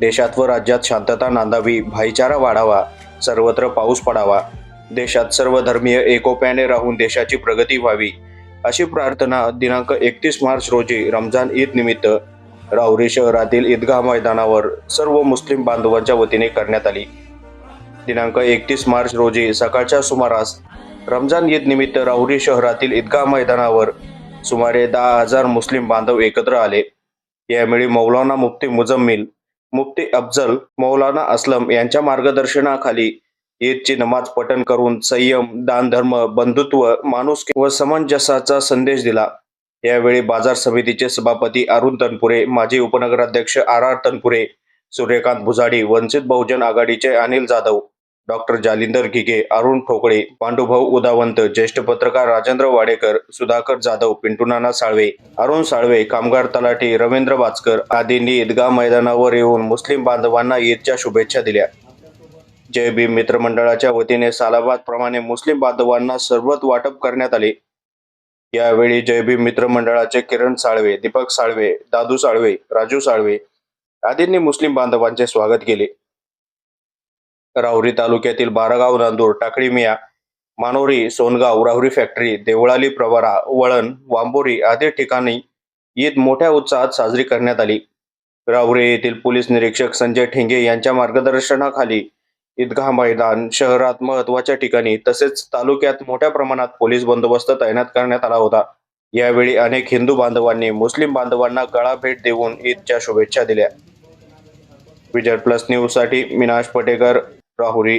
देशात व राज्यात शांतता नांदावी भाईचारा वाढावा सर्वत्र पाऊस पडावा. देशात सर्व धर्मीय एकोप्याने राहून देशाची प्रगती व्हावी अशी प्रार्थना दिनांक एकतीस मार्च रोजी रमजान ईद निमित्त राहुरी शहरातील ईदगाह मैदानावर सर्व मुस्लिम बांधवांच्या वतीने करण्यात आली. दिनांक एकतीस मार्च रोजी सकाळच्या सुमारास रमजान ईद निमित्त राहुरी शहरातील ईदगाह मैदानावर सुमारे दहा हजार मुस्लिम बांधव एकत्र आले. यावेळी मौलाना मुफ्ती मुजम्मिल मुफ्ती अफजल मौलाना असलम यांच्या मार्गदर्शनाखाली ईदची नमाज पठण करून संयम दानधर्म बंधुत्व माणुसकी व समंजसाचा संदेश दिला. यावेळी बाजार समितीचे सभापती अरुण तनपुरे माजी उपनगराध्यक्ष आर आर तनपुरे सूर्यकांत भुजाडी वंचित बहुजन आघाडीचे अनिल जाधव डॉक्टर जालिंदर घिगे अरुण ठोकळे पांडुभाऊ उदावंत ज्येष्ठ पत्रकार राजेंद्र वाडेकर सुधाकर जाधव पिंटूनाना साळवे अरुण साळवे कामगार तलाठी रवींद्र वाचकर आदींनी ईदगाह मैदानावर येऊन मुस्लिम बांधवांना ईदच्या शुभेच्छा दिल्या. जय भीम मित्रमंडळाच्या वतीने सालाबाद प्रमाणे मुस्लिम बांधवांना सर्वत वाटप करण्यात आले. यावेळी जय भीम मित्रमंडळाचे किरण साळवे दीपक साळवे दादू साळवे राजू साळवे आदींनी मुस्लिम बांधवांचे स्वागत केले. राहुरी तालुक्यातील बारागाव नांदूर टाकळी मिया मानोरी सोनगाव राहुरी फॅक्टरी देवळाली प्रवारा वळण वांबोरी आदी ठिकाणी ईद मोठ्या उत्साहात साजरी करण्यात आली. राहुरी येथील पोलीस निरीक्षक संजय ठेंगे यांच्या मार्गदर्शनाखाली ईदगाह मैदान शहरात महत्त्वाच्या ठिकाणी तसेच तालुक्यात मोठ्या प्रमाणात पोलीस बंदोबस्त तैनात करण्यात आला होता. यावेळी अनेक हिंदू बांधवांनी मुस्लिम बांधवांना गळा भेट देऊन ईदच्या शुभेच्छा दिल्या. विजय प्लस न्यूजसाठी मिनाश पटेकर राहुरी